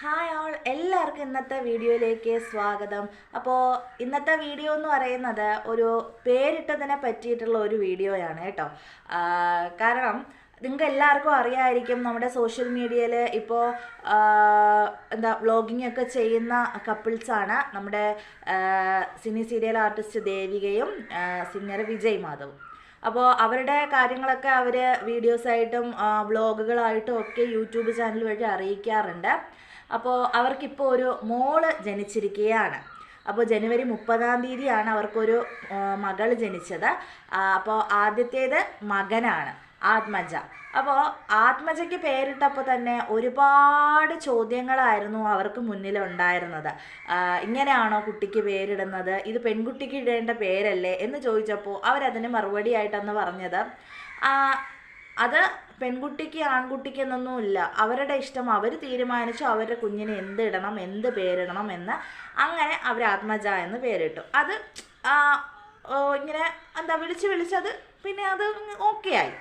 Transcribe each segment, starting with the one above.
Hi all എല്ലാവർക്കും ഇന്നത്തെ വീഡിയോയിലേക്ക് സ്വാഗതം. അപ്പോൾ ഇന്നത്തെ വീഡിയോ എന്ന് പറയുന്നത് ഒരു പേരിട്ടതിനെ പറ്റിയിട്ടുള്ള ഒരു വീഡിയോയാണ് കേട്ടോ. കാരണം നിങ്ങൾക്ക് എല്ലാവർക്കും അറിയായിരിക്കും നമ്മുടെ സോഷ്യൽ മീഡിയയിൽ ഇപ്പോൾ എന്താ വ്ളോഗിംഗ് ഒക്കെ ചെയ്യുന്ന കപ്പിൾസാണ് നമ്മുടെ സിനി സീരിയൽ ആർട്ടിസ്റ്റ് ദേവികയും സിംഗർ വിജയ് മാധവും. അപ്പോൾ അവരുടെ കാര്യങ്ങളൊക്കെ അവർ വീഡിയോസായിട്ടും വ്ളോഗുകളായിട്ടും ഒക്കെ യൂട്യൂബ് ചാനൽ വഴി അറിയിക്കാറുണ്ട്. അപ്പോൾ അവർക്കിപ്പോൾ ഒരു മോൾ ജനിച്ചിരിക്കുകയാണ് അപ്പോൾ ജനുവരി മുപ്പതാം തീയതിയാണ് അവർക്കൊരു മകൾ ജനിച്ചത്. അപ്പോൾ ആദ്യത്തേത് മകനാണ് ആത്മജ. അപ്പോൾ ആത്മജയ്ക്ക് പേരിട്ടപ്പോൾ തന്നെ ഒരുപാട് ചോദ്യങ്ങളായിരുന്നു അവർക്ക് മുന്നിൽ ഉണ്ടായിരുന്നത് ഇങ്ങനെയാണോ കുട്ടിക്ക് പേരിടുന്നത്? ഇത് പെൺകുട്ടിക്ക് ഇടേണ്ട പേരല്ലേ എന്ന് ചോദിച്ചപ്പോൾ അവരതിന് മറുപടിയായിട്ടെന്ന് പറഞ്ഞത് അത് പെൺകുട്ടിക്ക് ആൺകുട്ടിക്ക് എന്നൊന്നുമില്ല അവരുടെ ഇഷ്ടം അവർ തീരുമാനിച്ചു അവരുടെ കുഞ്ഞിനെ എന്ത് ഇടണം എന്ത് പേരിടണം എന്ന് അങ്ങനെ അവർ ആത്മജ എന്ന് പേരിട്ടു. അത് ഇങ്ങനെ എന്താ വിളിച്ച് വിളിച്ചത് പിന്നെ അത് ഓക്കെ ആയി.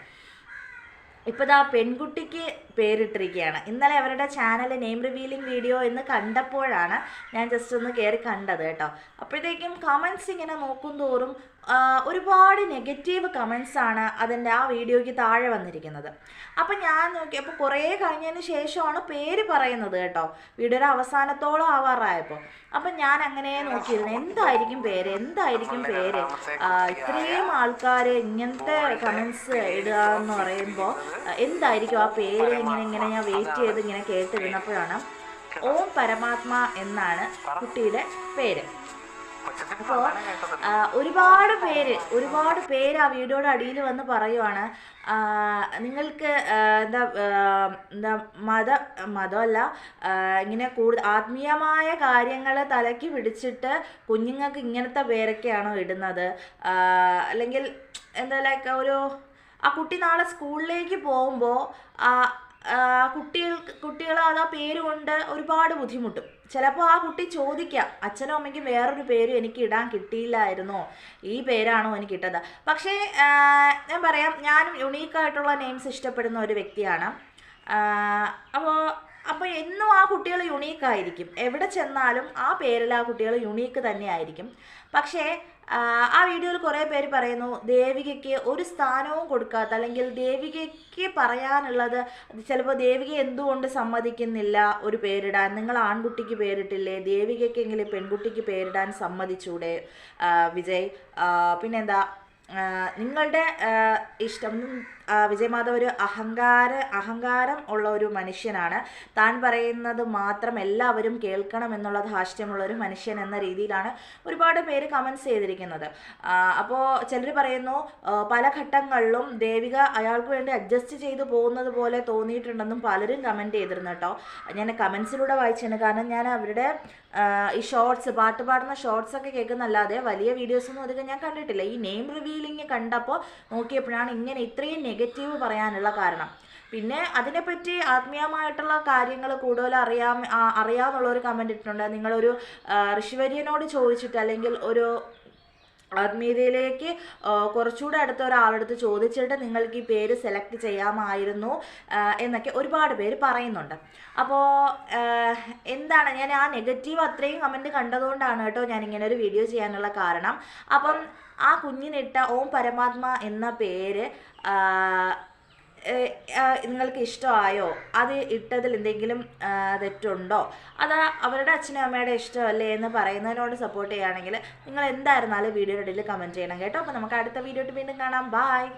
ഇപ്പോൾ ദാ പെൺകുട്ടിക്ക് പേരിട്ടിരിക്കുകയാണ്. ഇന്നലെ അവരുടെ ചാനൽ നെയിം റിവീലിംഗ് വീഡിയോ എന്ന് കണ്ടപ്പോഴാണ് ഞാൻ ജസ്റ്റ് ഒന്ന് കയറി കണ്ടത് കേട്ടോ. അപ്പോഴത്തേക്കും കമൻസ് ഇങ്ങനെ നോക്കും തോറും ഒരുപാട് നെഗറ്റീവ് കമൻസാണ് അതിന്റെ ആ വീഡിയോയ്ക്ക് താഴെ വന്നിരിക്കുന്നത്. അപ്പം ഞാൻ നോക്കി അപ്പോൾ കുറേ കഴിഞ്ഞതിന് ശേഷമാണ് പേര് പറയുന്നത് കേട്ടോ. വീഡിയോയുടെ അവസാനത്തോളം ആവാറായപ്പോൾ അപ്പം ഞാൻ അങ്ങനെ നോക്കിയിരുന്നു എന്തായിരിക്കും പേര് എന്തായിരിക്കും പേര്? ഇത്രയും ആൾക്കാർ ഇങ്ങനത്തെ കമൻസ് ഇടുക എന്ന് പറയുമ്പോൾ എന്തായിരിക്കും ആ പേര് ഇങ്ങനെ ഇങ്ങനെ ഞാൻ വെയിറ്റ് ചെയ്ത് ഇങ്ങനെ കേട്ടിരുന്നപ്പോഴാണ് ഓം പരമാത്മ എന്നാണ് കുട്ടിയുടെ പേര്. അപ്പോൾ ഒരുപാട് പേര് ഒരുപാട് പേര് ആ വീഡിയോയുടെ അടിയിൽ വന്ന് പറയുവാണ് നിങ്ങൾക്ക് എന്താ എന്താ മത മതമല്ല ഇങ്ങനെ കൂടുതൽ ആത്മീയമായ കാര്യങ്ങൾ തലയ്ക്ക് പിടിച്ചിട്ട് കുഞ്ഞുങ്ങൾക്ക് ഇങ്ങനത്തെ പേരൊക്കെയാണോ ഇടുന്നത്? അല്ലെങ്കിൽ എന്താ ലൈക്ക് ഒരു ആ കുട്ടി നാളെ സ്കൂളിലേക്ക് പോകുമ്പോൾ കുട്ടികൾക്ക് കുട്ടികൾ ആ പേര് കൊണ്ട് ഒരുപാട് ബുദ്ധിമുട്ടും. ചിലപ്പോൾ ആ കുട്ടി ചോദിക്കാം അച്ഛനും അമ്മയ്ക്കും വേറൊരു പേര് എനിക്ക് ഇടാൻ കിട്ടിയില്ലായിരുന്നോ? ഈ പേരാണോ എനിക്ക് ഇട്ടത് പക്ഷേ ഞാൻ പറയാം ഞാനും യുണീക്കായിട്ടുള്ള നെയിംസ് ഇഷ്ടപ്പെടുന്ന ഒരു വ്യക്തിയാണ്. അപ്പോൾ കുട്ടികൾ യുണീക്കായിരിക്കും എവിടെ ചെന്നാലും ആ പേരിൽ ആ കുട്ടികൾ യുണീക്ക് തന്നെയായിരിക്കും. പക്ഷേ ആ, വീഡിയോയിൽ കുറേ പേര് പറയുന്നു ദേവികയ്ക്ക് ഒരു സ്ഥാനവും കൊടുക്കാത്ത അല്ലെങ്കിൽ ദേവികയ്ക്ക് പറയാനുള്ളത് ചിലപ്പോൾ ദേവിക എന്തുകൊണ്ട് സമ്മതിക്കുന്നില്ല ഒരു പേരിടാൻ. നിങ്ങൾ ആൺകുട്ടിക്ക് പേരിട്ടില്ലേ? ദേവികയ്ക്കെങ്കിലും പെൺകുട്ടിക്ക് പേരിടാൻ സമ്മതിച്ചൂടെ? വിജയ്. പിന്നെന്താ? നിങ്ങളുടെ ഇഷ്ടം ആ, വിജയ് മാധവ് ഒരു അഹങ്കാര അഹങ്കാരം ഉള്ള ഒരു മനുഷ്യനാണ്. താൻ പറയുന്നത് മാത്രം എല്ലാവരും കേൾക്കണം എന്നുള്ള ധാർഷ്ട്യമുള്ള ഒരു മനുഷ്യൻ എന്ന രീതിയിലാണ് ഒരുപാട് പേര് കമൻസ് ചെയ്തിരിക്കുന്നത്. അപ്പോൾ ചിലർ പറയുന്നു പല ഘട്ടങ്ങളിലും ദേവിക അയാൾക്ക് വേണ്ടി അഡ്ജസ്റ്റ് ചെയ്ത് പോകുന്നത് പോലെ തോന്നിയിട്ടുണ്ടെന്നും പലരും കമന്റ് ചെയ്തിരുന്നു കേട്ടോ. ഞാൻ കമൻസിലൂടെ വായിച്ചാണ് കാരണം ഞാൻ അവരുടെ ഈ ഷോർട്സ് പാട്ട് പാടുന്ന ഷോർട്സ് ഒക്കെ കേൾക്കുന്നല്ലാതെ വലിയ വീഡിയോസ് ഒന്നും അധികം ഞാൻ കണ്ടിട്ടില്ല. ഈ നെയിം റിവീലിംഗ് കണ്ടപ്പോൾ നോക്കിയപ്പോഴാണ് ഇങ്ങനെ ഇത്രയും നെഗറ്റീവ് പറയാനുള്ള കാരണം. പിന്നെ അതിനെപ്പറ്റി ആത്മീയമായിട്ടുള്ള കാര്യങ്ങൾ കൂടുതൽ അറിയാം അറിയാമെന്നുള്ളൊരു കമന്റ് ഇട്ടിട്ടുണ്ട്. നിങ്ങളൊരു ഋഷിവര്യനോട് ചോദിച്ചിട്ട് അല്ലെങ്കിൽ ഒരു ആത്മീയതയിലേക്ക് കുറച്ചുകൂടെ അടുത്ത ഒരാളെടുത്ത് ചോദിച്ചിട്ട് നിങ്ങൾക്ക് ഈ പേര് സെലക്ട് ചെയ്യാമായിരുന്നു എന്നൊക്കെ ഒരുപാട് പേര് പറയുന്നുണ്ട്. അപ്പോൾ എന്താണ് ഞാൻ ആ നെഗറ്റീവ് അത്രയും കമന്റ് കണ്ടതുകൊണ്ടാണ് കേട്ടോ ഞാൻ ഇങ്ങനെ ഒരു വീഡിയോ ചെയ്യാനുള്ള കാരണം. അപ്പം ആ കുഞ്ഞിനിട്ട ഓം പരമാത്മ എന്ന പേര് നിങ്ങൾക്ക് ഇഷ്ടമായോ? അത് ഇട്ടതിൽ എന്തെങ്കിലും തെറ്റുണ്ടോ? അത് അവരുടെ അച്ഛനും അമ്മയുടെ ഇഷ്ടമല്ലേ എന്ന് പറയുന്നതിനോട് സപ്പോർട്ട് ചെയ്യുകയാണെങ്കിൽ നിങ്ങൾ എന്തായിരുന്നാലും വീഡിയോയുടെ ഇടയിൽ കമന്റ് ചെയ്യണം കേട്ടോ. അപ്പോൾ നമുക്ക് അടുത്ത വീഡിയോ വീണ്ടും കാണാം. ബായ്